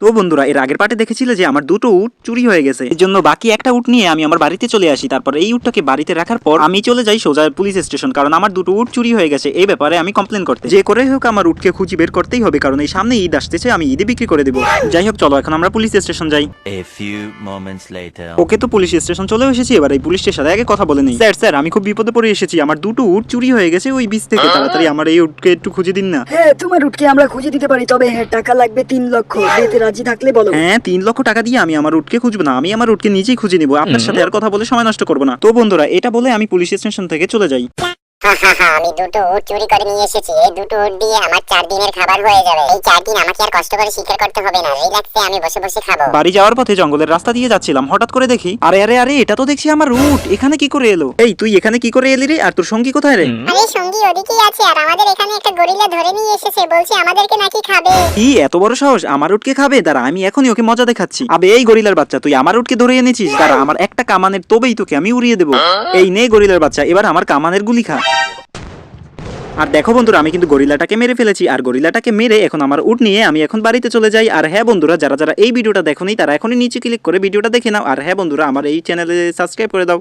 তো বন্ধুরা এর আগের পার্টে দেখেছিলে যে আমার দুটো উট চুরি হয়ে গেছে। এর জন্য বাকি একটা উট নিয়ে আমি আমার বাড়িতে চলে আসি। তারপর এই উটটাকে বাড়িতে রাখার পর আমি চলে যাই সোজা পুলিশ স্টেশন কারণ আমার দুটো উট চুরি হয়ে গেছে। এই ব্যাপারে আমি কমপ্লেন করতে। যে করে হোক আমার উটকে খুঁজি বের করতেই হবে কারণ এই সামনে ঈদ আসতেছে আমি ঈদে বিক্রি করে দেবো। যাই হোক চলো এখন আমরা পুলিশ স্টেশন যাই। A few moments later. Okay তো পুলিশ স্টেশন চলে এসেছি এবার এই পুলিশ স্টেশনে আগে কথা বলে নেই। স্যার স্যার আমি খুব বিপদে পড়ে এসেছি। আমার দুটো উট চুরি হয়ে গেছে ওই বীজ থেকে। তাড়াতাড়ি আমার এই উটকে একটু খুঁজে দিন না। হ্যাঁ তোমার রুটকে আমরা খুঁজে দিতে পারি তবে হ্যাঁ টাকা লাগবে তিন লক্ষ। রাজি থাকলে বলো। হ্যাঁ তিন লক্ষ টাকা দিয়ে আমি আমার উটকে খুঁজবো না আমি আমার উটকে নিজেই খুঁজে নিবো। আপনার সাথে আর কথা বলে সময় নষ্ট করব না। তো বন্ধুরা এটা বলে আমি পুলিশ স্টেশন থেকে চলে যাই। হা হা হা আমি দুটো উট চুরি করে নিয়ে এসেছি। এই দুটো উট দিয়ে আমার চার দিনের খাবার হয়ে যাবে। এই চার দিন আমাকে আর কষ্ট করে শিকার করতে হবে না। রিল্যাক্সে আমি বসে বসে খাব। বাড়ি যাওয়ার পথে জঙ্গলের রাস্তা দিয়ে যাচ্ছিলাম। হঠাৎ করে দেখি আরে আরে আরে এটা তো দেখছি আমার উট। এখানে কি করে এলো? এই তুই এখানে কি করে এলি রে? আর তোর সঙ্গী কোথায় রে? আরে সঙ্গী ওদিকেই আছে। আর আমাদের এখানে একটা গরিলা ধরে নিয়ে এসেছে। বলছে আমাদেরকে নাকি খাবে? কি এত বড় সাহস? আমার উটকে খাবে? দাঁড়া আমি এখনই ওকে মজা দেখাচ্ছি। আবে এই গরিলার বাচ্চা তুই আমার উটকে ধরে এনেছিস। দাঁড়া আমার একটা কামানের তবেই তোকে আমি উড়িয়ে দেবো। এই নে গরিলার বাচ্চা এবার আমার কামানের গুলি খা। আর দেখো বন্ধুরা, আমি কিন্তু গরিলাটাকে মেরে ফেলেছি, আর গরিলাটাকে মেরে এখন আমার উঠ নিয়ে আমি এখন বাড়িতে চলে যাই। আর হ্যাঁ বন্ধুরা, যারা যারা এই ভিডিওটা দেখোনি, তারা এখনই নিচে ক্লিক করে ভিডিওটা দেখে নাও। আর হ্যাঁ বন্ধুরা, আমার এই চ্যানেলে সাবস্ক্রাইব করে দাও।